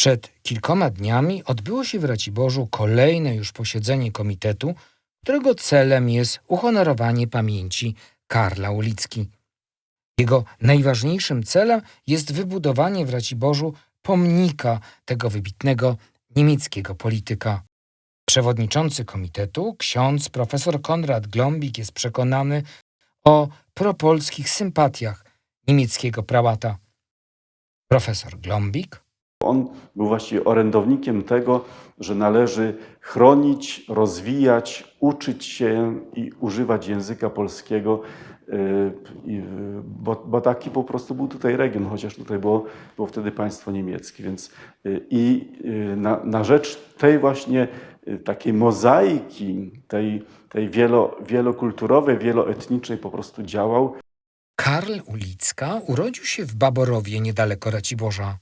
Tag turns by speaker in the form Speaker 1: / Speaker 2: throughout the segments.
Speaker 1: Przed kilkoma dniami odbyło się w Raciborzu kolejne już posiedzenie komitetu, którego celem jest uhonorowanie pamięci Karla Ulicki. Jego najważniejszym celem jest wybudowanie w Raciborzu pomnika tego wybitnego niemieckiego polityka. Przewodniczący komitetu, ksiądz profesor Konrad Glombik jest przekonany o propolskich sympatiach niemieckiego prałata. Profesor Glombik
Speaker 2: On był właściwie orędownikiem tego, że należy chronić, rozwijać, uczyć się i używać języka polskiego, i, yy, bo, bo taki po prostu był tutaj region, chociaż tutaj było, było wtedy państwo niemieckie. Więc yy, i na, na rzecz tej właśnie takiej mozaiki, tej, tej wielo, wielokulturowej, wieloetnicznej po prostu działał.
Speaker 1: Karl Ulicka urodził się w Baborowie niedaleko Raciborza.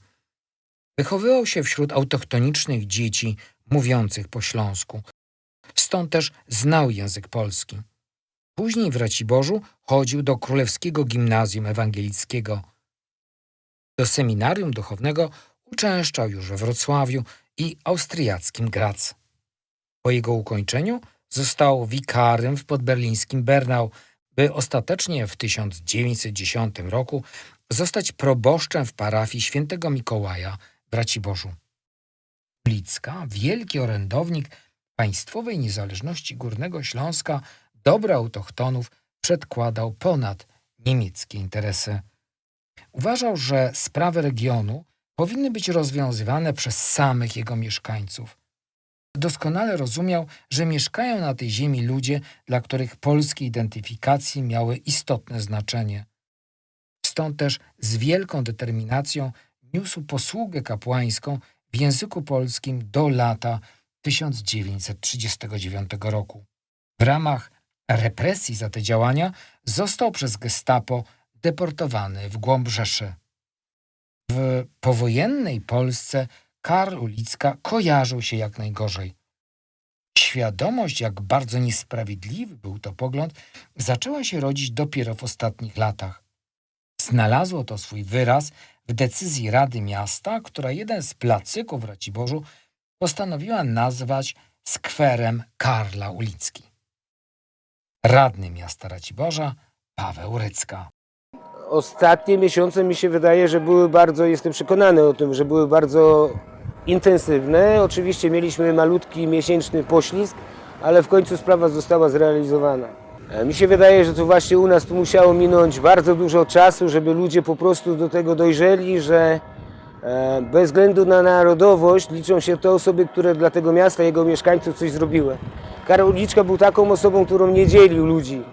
Speaker 1: Wychowywał się wśród autochtonicznych dzieci mówiących po śląsku. Stąd też znał język polski. Później w Raciborzu chodził do Królewskiego Gimnazjum Ewangelickiego. Do seminarium duchownego uczęszczał już we Wrocławiu i austriackim Graz. Po jego ukończeniu został wikarym w podberlińskim Bernau, by ostatecznie w 1910 roku zostać proboszczem w parafii świętego Mikołaja w Raciborzu. Ulicka, wielki orędownik państwowej niezależności Górnego Śląska, dobra autochtonów przedkładał ponad niemieckie interesy. Uważał, że sprawy regionu powinny być rozwiązywane przez samych jego mieszkańców. Doskonale rozumiał, że mieszkają na tej ziemi ludzie, dla których polskie identyfikacje miały istotne znaczenie. Stąd też z wielką determinacją niósł posługę kapłańską w języku polskim do lata 1939 roku. W ramach represji za te działania został przez gestapo deportowany w głąb Rzeszy. W powojennej Polsce Karl Ulicka kojarzył się jak najgorzej. Świadomość, jak bardzo niesprawiedliwy był to pogląd, zaczęła się rodzić dopiero w ostatnich latach. Znalazło to swój wyraz w decyzji Rady Miasta, która jeden z placyków w Raciborzu postanowiła nazwać skwerem Karla Ulicki. Radny miasta Raciborza Paweł Rycka.
Speaker 3: Ostatnie miesiące mi się wydaje, że były bardzo, jestem przekonany o tym, że były bardzo intensywne. Oczywiście mieliśmy malutki miesięczny poślizg, ale w końcu sprawa została zrealizowana. E, Mi się wydaje, że to właśnie u nas tu musiało minąć bardzo dużo czasu, żeby ludzie po prostu do tego dojrzeli, że e, bez względu na narodowość liczą się te osoby, które dla tego miasta, jego mieszkańców coś zrobiły. Karol Uliczka był taką osobą, którą nie dzielił ludzi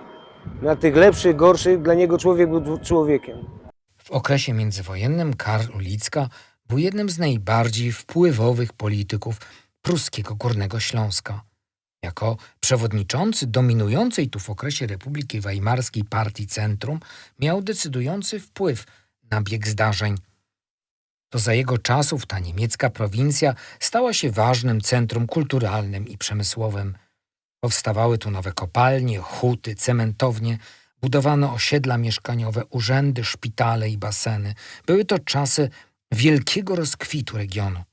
Speaker 3: na tych lepszych, gorszych. Dla niego człowiek był człowiekiem.
Speaker 1: W okresie międzywojennym Karl Ulicka był jednym z najbardziej wpływowych polityków pruskiego Górnego Śląska. Jako przewodniczący dominującej tu w okresie Republiki Weimarskiej partii Centrum miał decydujący wpływ na bieg zdarzeń. To za jego czasów ta niemiecka prowincja stała się ważnym centrum kulturalnym i przemysłowym. Powstawały tu nowe kopalnie, huty, cementownie, budowano osiedla mieszkaniowe, urzędy, szpitale i baseny. Były to czasy wielkiego rozkwitu regionu.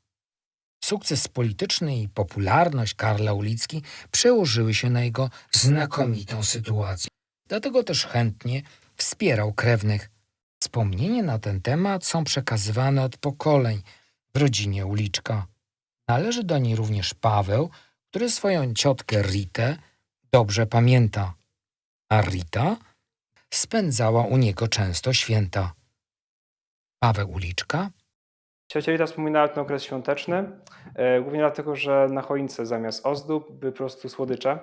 Speaker 1: Sukces polityczny i popularność Karla Ulicki przełożyły się na jego znakomitą sytuację. Dlatego też chętnie wspierał krewnych. Wspomnienia na ten temat są przekazywane od pokoleń w rodzinie Uliczka. Należy do niej również Paweł, który swoją ciotkę Ritę dobrze pamięta, a Rita spędzała u niego często święta. Paweł Uliczka
Speaker 4: Ciocia Rita wspominała ten okres świąteczny, e, głównie dlatego, że na choince zamiast ozdób były po prostu słodycze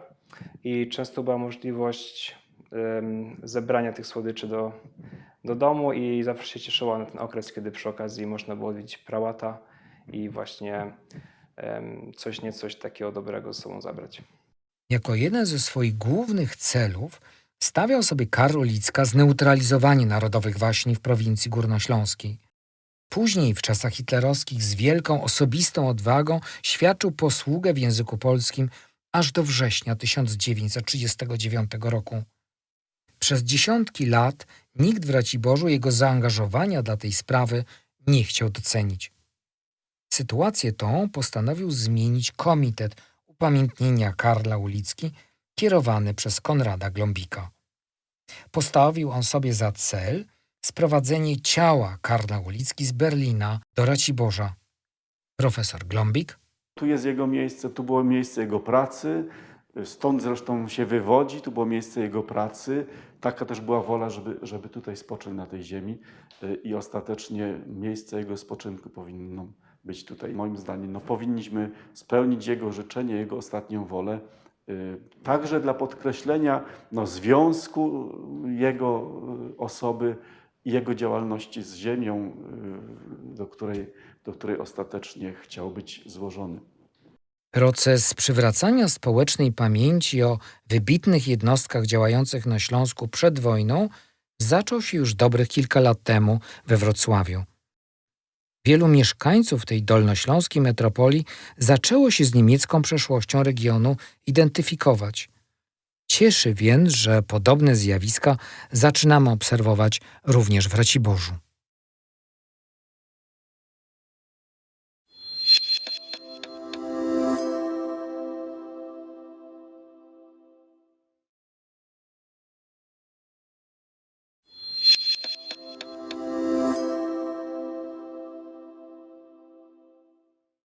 Speaker 4: i często była możliwość zebrania tych słodyczy do, do domu i zawsze się cieszyła na ten okres, kiedy przy okazji można było odwiedzić prałata i właśnie coś nie coś takiego dobrego ze sobą zabrać.
Speaker 1: Jako jeden ze swoich głównych celów stawiał sobie Karl Ulicka zneutralizowanie narodowych waśni w prowincji górnośląskiej. Później, w czasach hitlerowskich, z wielką osobistą odwagą świadczył posługę w języku polskim aż do września 1939 roku. Przez dziesiątki lat nikt w Raciborzu jego zaangażowania dla tej sprawy nie chciał docenić. Sytuację tą postanowił zmienić Komitet Upamiętnienia Karla Ulicki kierowany przez Konrada Glombika. Postawił on sobie za cel sprowadzenie ciała Karla Ulicki z Berlina do Raciborza. Profesor Glombik
Speaker 2: Tu jest jego miejsce, tu było miejsce jego pracy, stąd zresztą się wywodzi, tu było miejsce jego pracy. Taka też była wola, żeby, żeby tutaj spocząć na tej ziemi i ostatecznie miejsce jego spoczynku powinno być tutaj. Moim zdaniem no, powinniśmy spełnić jego życzenie, jego ostatnią wolę, y, także dla podkreślenia no, związku jego osoby jego działalności z ziemią, y, do której, do której ostatecznie chciał być złożony.
Speaker 1: Proces przywracania społecznej pamięci o wybitnych jednostkach działających na Śląsku przed wojną zaczął się już dobrych kilka lat temu we Wrocławiu. Wielu mieszkańców tej dolnośląskiej metropolii zaczęło się z niemiecką przeszłością regionu identyfikować. Cieszy więc, że podobne zjawiska zaczynamy obserwować również w Raciborzu.